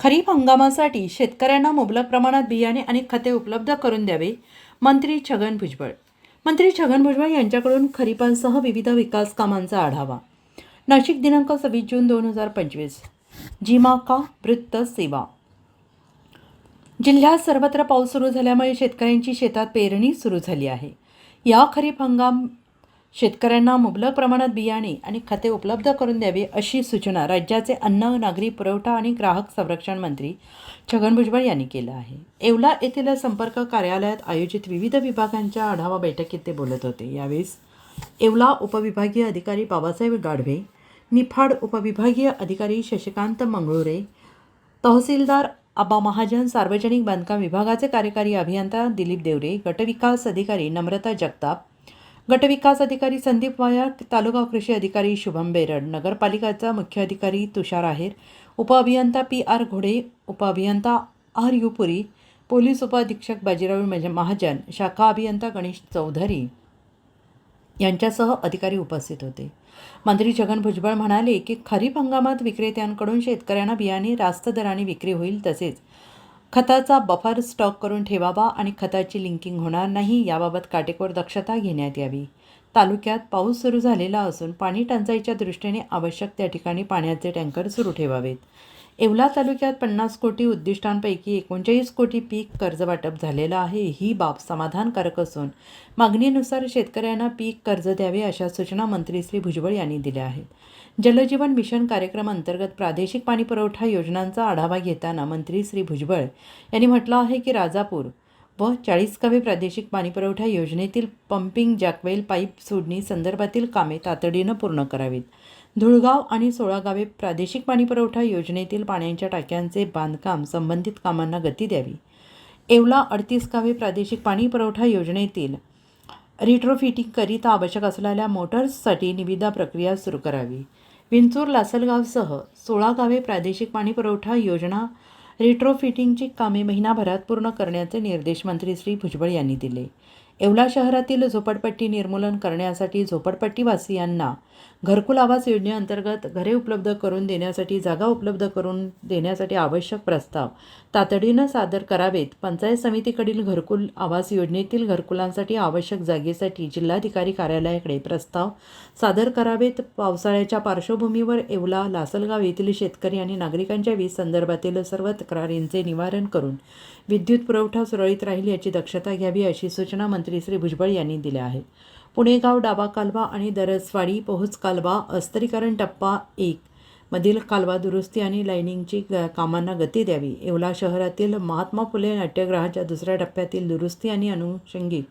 खरीप हंगामासाठी शेतकऱ्यांना मुबलक प्रमाणात बियाणे आणि खते उपलब्ध करून द्यावे मंत्री छगन भुजबळ. मंत्री छगन भुजबळ यांच्याकडून खरीपांसह विविध विकास कामांचा आढावा. नाशिक दिनांक सव्वीस जून दोन हजार पंचवीस. जिमाका वृत्त सेवा. जिल्ह्यात सर्वत्र पाऊस सुरू झाल्यामुळे शेतकऱ्यांची शेतात पेरणी सुरू झाली आहे. या खरीप हंगाम शेतकऱ्यांना मुबलक प्रमाणात बियाणे आणि खते उपलब्ध करून द्यावी अशी सूचना राज्याचे अन्न नागरी पुरवठा आणि ग्राहक संरक्षण मंत्री छगन भुजबळ यांनी केलं आहे. येवला येथील संपर्क कार्यालयात आयोजित विविध विभागांच्या आढावा बैठकीत ते बोलत होते. यावेळेस येवला उपविभागीय अधिकारी बाबासाहेब गाढवे निफाड उपविभागीय अधिकारी शशिकांत मंगळुरे तहसीलदार आबा महाजन सार्वजनिक बांधकाम विभागाचे कार्यकारी अभियंता दिलीप देवरे गटविकास अधिकारी नम्रता जगताप गटविकास अधिकारी संदीप वायाक तालुका कृषी अधिकारी शुभम बेरड नगरपालिकाचा मुख्य अधिकारी तुषार आहेर उपअभियंता पी आर घोडे उपअभियंता आर युपुरी पोलीस उपअधीक्षक बाजीराव महाजन शाखा अभियंता गणेश चौधरी यांच्यासह अधिकारी उपस्थित होते. मंत्री छगन भुजबळ म्हणाले की खरीप हंगामात विक्रेत्यांकडून शेतकऱ्यांना बियाणे रास्त दराने विक्री होईल तसेच खताचा बफर स्टॉक करून ठेवावा आणि खताची लिंकिंग होणार नाही याबाबत काटेकोर दक्षता घेण्यात यावी. तालुक्यात पाऊस सुरू झालेला असून पाणी टंचाईच्या दृष्टीने आवश्यक त्या ठिकाणी पाण्याचे टँकर सुरू ठेवावेत. येवला तालुक्यात पन्नास कोटी उद्दिष्टांपैकी एकोणचाळीस कोटी पीक कर्ज वाटप झालेलं आहे. ही बाब समाधानकारक असून मागणीनुसार शेतकऱ्यांना पीक कर्ज द्यावे अशा सूचना मंत्री श्री भुजबळ यांनी दिल्या आहेत. जलजीवन मिशन कार्यक्रम अंतर्गत प्रादेशिक पाणीपुरवठा योजनांचा आढावा घेताना मंत्री श्री भुजबळ यांनी म्हटलं आहे की राजापूर व चाळीसकावे प्रादेशिक पाणीपुरवठा योजनेतील पंपिंग जॅकवेल पाईप सोडणी संदर्भातील कामे तातडीनं पूर्ण करावीत. धुळगाव आणि सोळागावे प्रादेशिक पाणीपुरवठा योजनेतील पाण्याच्या टाक्यांचे बांधकाम संबंधित कामांना गती द्यावी. येवला अडतीस गावे प्रादेशिक पाणीपुरवठा योजनेतील रिट्रोफिटिंगकरिता आवश्यक असलेल्या मोटर्ससाठी निविदा प्रक्रिया सुरू करावी. विंचूर लासलगावसह सोळा गावे प्रादेशिक पाणीपुरवठा योजना रिट्रोफिटिंगची कामे महिनाभरात पूर्ण करण्याचे निर्देश मंत्री श्री भुजबळ यांनी दिले. येवला शहरातील झोपडपट्टी निर्मूलन करण्यासाठी झोपडपट्टीवासियांना घरकुल आवास योजनेअंतर्गत घरे उपलब्ध करून देण्यासाठी जागा उपलब्ध करून देण्यासाठी आवश्यक प्रस्ताव तातडीनं सादर करावेत. पंचायत समितीकडील घरकुल आवास योजनेतील घरकुलांसाठी आवश्यक जागेसाठी जिल्हाधिकारी कार्यालयाकडे प्रस्ताव सादर करावेत. पावसाळ्याच्या पार्श्वभूमीवर येवला लासलगाव येथील शेतकरी आणि नागरिकांच्या वीज संदर्भातील सर्व तक्रारींचे निवारण करून विद्युत पुरवठा सुरळीत राहील याची दक्षता घ्यावी अशी सूचना मंत्री श्री भुजबळ यांनी दिल्या आहेत. पुणेगाव डाबा कालवा आणि दरसवाडी पोहोच कालवा अस्तरीकरण टप्पा एक. मधील कालवा दुरुस्ती आणि लाईनिंगची कामांना गती द्यावी. येवला शहरातील महात्मा फुले नाट्यगृहाच्या दुसऱ्या टप्प्यातील दुरुस्ती आणि अनुषंगिक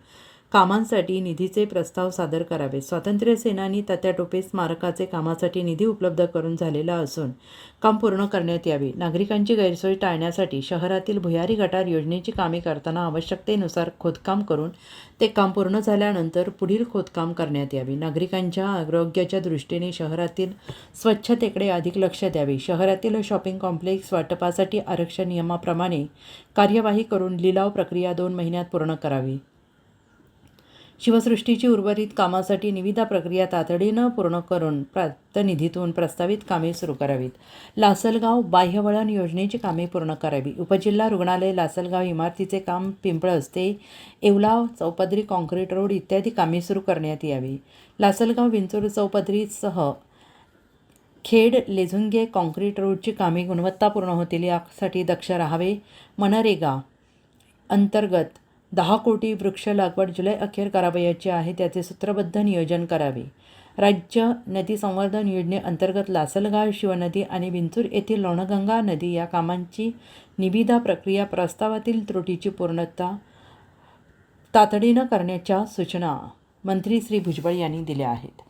कामांसाठी निधीचे प्रस्ताव सादर करावे. स्वातंत्र्य सेनानी तात्या टोपे स्मारकाचे कामासाठी निधी उपलब्ध करून झालेला असून काम पूर्ण करण्यात यावे. नागरिकांची गैरसोय टाळण्यासाठी शहरातील भुयारी गटार योजनेची कामे करताना आवश्यकतेनुसार खोदकाम करून ते काम पूर्ण झाल्यानंतर पुढील खोदकाम करण्यात यावे. नागरिकांच्या आरोग्याच्या दृष्टीने शहरातील स्वच्छतेकडे अधिक लक्ष द्यावे. शहरातील शॉपिंग कॉम्प्लेक्स वाटपासाठी आरक्षण नियमाप्रमाणे कार्यवाही करून लिलाव प्रक्रिया दोन महिन्यात पूर्ण करावी. शिवसृष्टीची उर्वरित कामासाठी निविदा प्रक्रिया तातडीनं पूर्ण करून प्राप्त निधीतून प्रस्तावित कामे सुरू करावीत. लासलगाव बाह्यवळण योजनेची कामे पूर्ण करावी. उपजिल्हा रुग्णालय लासलगाव इमारतीचे काम पिंपळस ते येवलाव चौपदरी कॉन्क्रीट रोड इत्यादी कामे सुरू करण्यात यावी. लासलगाव विंचूर चौपदरीसह खेड लेझुंगे कॉन्क्रीट रोडची कामे गुणवत्तापूर्ण होतील यासाठी दक्ष राहावे. मनरेगा अंतर्गत दहा कोटी वृक्ष लागवड जुलै अखेर करावयाची आहे त्याचे सूत्रबद्ध नियोजन करावे. राज्य नदी संवर्धन योजनेअंतर्गत लासलगाव शिवनदी आणि विंचूर येथील लोणगंगा नदी या कामांची निविदा प्रक्रिया प्रस्तावातील त्रुटीची पूर्णता तातडीनं करण्याच्या सूचना मंत्री श्री भुजबळ यांनी दिल्या आहेत.